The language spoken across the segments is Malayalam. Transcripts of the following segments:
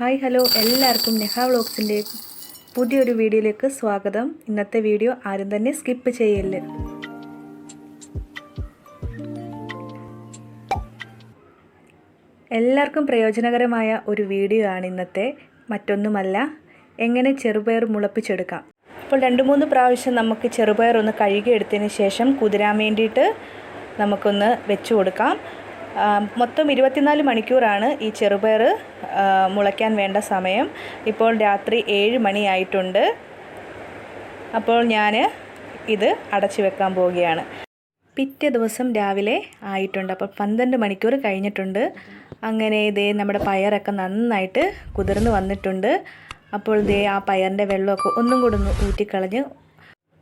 Hi hello. എല്ലാവർക്കും നെഹ വ്ളോഗ്സിന്റെ പുതിയൊരു വീഡിയോയിലേക്ക് സ്വാഗതം. ഇന്നത്തെ വീഡിയോ ആരും തന്നെ സ്കിപ്പ് ചെയ്യല്ല. എല്ലാവർക്കും പ്രയോജനകരമായ ഒരു വീഡിയോ ആണ് ഇന്നത്തെ. മറ്റൊന്നുമല്ല എങ്ങനെ ചെറുപയർ മുളപ്പിച്ചെടുക്കാം. അപ്പോൾ രണ്ട് മൂന്ന് പ്രാവശ്യം നമുക്ക് ചെറുപയർ ഒന്ന് കഴുകിയെടുത്തതിന് ശേഷം കുതിരാൻ വേണ്ടിയിട്ട് നമുക്കൊന്ന് വെച്ച് കൊടുക്കാം. മൊത്തം ഇരുപത്തിനാല് മണിക്കൂറാണ് ഈ ചെറുപയർ മുളയ്ക്കാൻ വേണ്ട സമയം. ഇപ്പോൾ രാത്രി ഏഴ് മണിയായിട്ടുണ്ട്. അപ്പോൾ ഞാൻ ഇത് അടച്ചു വെക്കാൻ പോവുകയാണ്. പിറ്റേ ദിവസം രാവിലെ ആയിട്ടുണ്ട്. അപ്പോൾ പന്ത്രണ്ട് മണിക്കൂർ കഴിഞ്ഞിട്ടുണ്ട്. അങ്ങനെ ഇതേ നമ്മുടെ പയറൊക്കെ നന്നായിട്ട് കുതിർന്ന് വന്നിട്ടുണ്ട്. അപ്പോൾ ഇതേ ആ പയറിന്റെ വെള്ളമൊക്കെ ഒന്നും കൂടെ ഒന്ന് ഊറ്റിക്കളഞ്ഞ്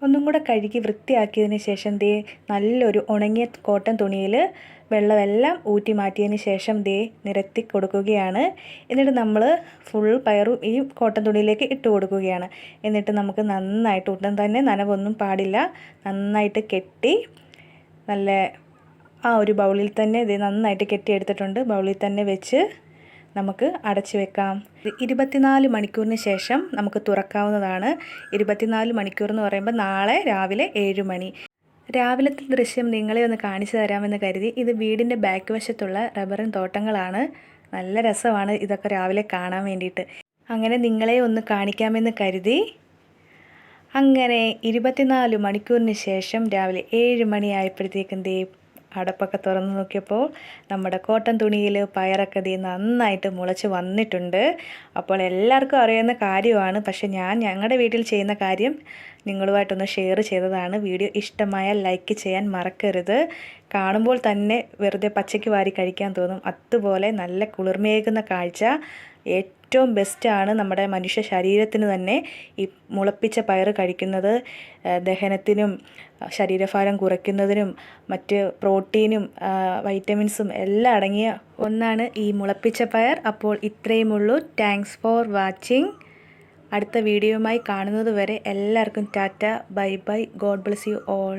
ഒന്നും കൂടെ കഴുകി വൃത്തിയാക്കിയതിന് ശേഷം ദേ നല്ലൊരു ഉണങ്ങിയ കോട്ടൺ തുണിയിൽ വെള്ളമെല്ലാം ഊറ്റി മാറ്റിയതിന് ശേഷം ദേ നിരത്തി കൊടുക്കുകയാണ്. എന്നിട്ട് നമ്മൾ ഫുൾ പയറും ഈ കോട്ടൺ തുണിയിലേക്ക് ഇട്ട് കൊടുക്കുകയാണ്. എന്നിട്ട് നമുക്ക് നന്നായിട്ട് ഒട്ടും തന്നെ നനവൊന്നും പാടില്ല. നന്നായിട്ട് കെട്ടി നല്ല ആ ഒരു ബൗളിൽ തന്നെ ഇത് നന്നായിട്ട് കെട്ടിയെടുത്തിട്ടുണ്ട്. ബൗളിൽ തന്നെ വെച്ച് നമുക്ക് അടച്ചു വെക്കാം. ഇരുപത്തിനാല് മണിക്കൂറിന് ശേഷം നമുക്ക് തുറക്കാവുന്നതാണ്. ഇരുപത്തിനാല് മണിക്കൂർ എന്ന് പറയുമ്പോൾ നാളെ രാവിലെ ഏഴ് മണി. രാവിലത്തെ ദൃശ്യം നിങ്ങളെ ഒന്ന് കാണിച്ചു തരാമെന്ന് കരുതി. ഇത് വീടിന്റെ ബാക്ക് വശത്തുള്ള റബ്ബറിൻ തോട്ടങ്ങളാണ്. നല്ല രസമാണ് ഇതൊക്കെ രാവിലെ കാണാൻ വേണ്ടിയിട്ട്. അങ്ങനെ നിങ്ങളെ ഒന്ന് കാണിക്കാമെന്ന് കരുതി. അങ്ങനെ ഇരുപത്തിനാല് മണിക്കൂറിന് ശേഷം രാവിലെ ഏഴ് മണിയായപ്പോഴത്തേക്കും ദേ അടപ്പൊക്കെ തുറന്ന് നോക്കിയപ്പോൾ നമ്മുടെ കോട്ടൺ തുണിയിൽ പയറൊക്കെ ദേ നന്നായിട്ട് മുളച്ച് വന്നിട്ടുണ്ട്. അപ്പോൾ എല്ലാവർക്കും അറിയുന്ന കാര്യമാണ്. പക്ഷെ ഞാൻ ഞങ്ങളുടെ വീട്ടിൽ ചെയ്യുന്ന കാര്യം നിങ്ങളുമായിട്ടൊന്ന് ഷെയർ ചെയ്തതാണ്. വീഡിയോ ഇഷ്ടമായാൽ ലൈക്ക് ചെയ്യാൻ മറക്കരുത്. കാണുമ്പോൾ തന്നെ വെറുതെ പച്ചയ്ക്ക് വാരി കഴിക്കാൻ തോന്നും. അതുപോലെ നല്ല കുളിർമയേകുന്ന കാഴ്ച. ഏറ്റവും ബെസ്റ്റാണ് നമ്മുടെ മനുഷ്യ ശരീരത്തിന് തന്നെ ഈ മുളപ്പിച്ച പയർ കഴിക്കുന്നത്. ദഹനത്തിനും ശരീരഭാരം കുറയ്ക്കുന്നതിനും മറ്റ് പ്രോട്ടീനും വൈറ്റമിൻസും എല്ലാം അടങ്ങിയ ഒന്നാണ് ഈ മുളപ്പിച്ച പയർ. അപ്പോൾ ഇത്രയുമുള്ളൂ താങ്ക്സ് ഫോർ വാച്ചിങ് അടുത്ത വീഡിയോയുമായി കാണുന്നത് വരെ എല്ലാവർക്കും tata. Bye bye. God bless you all.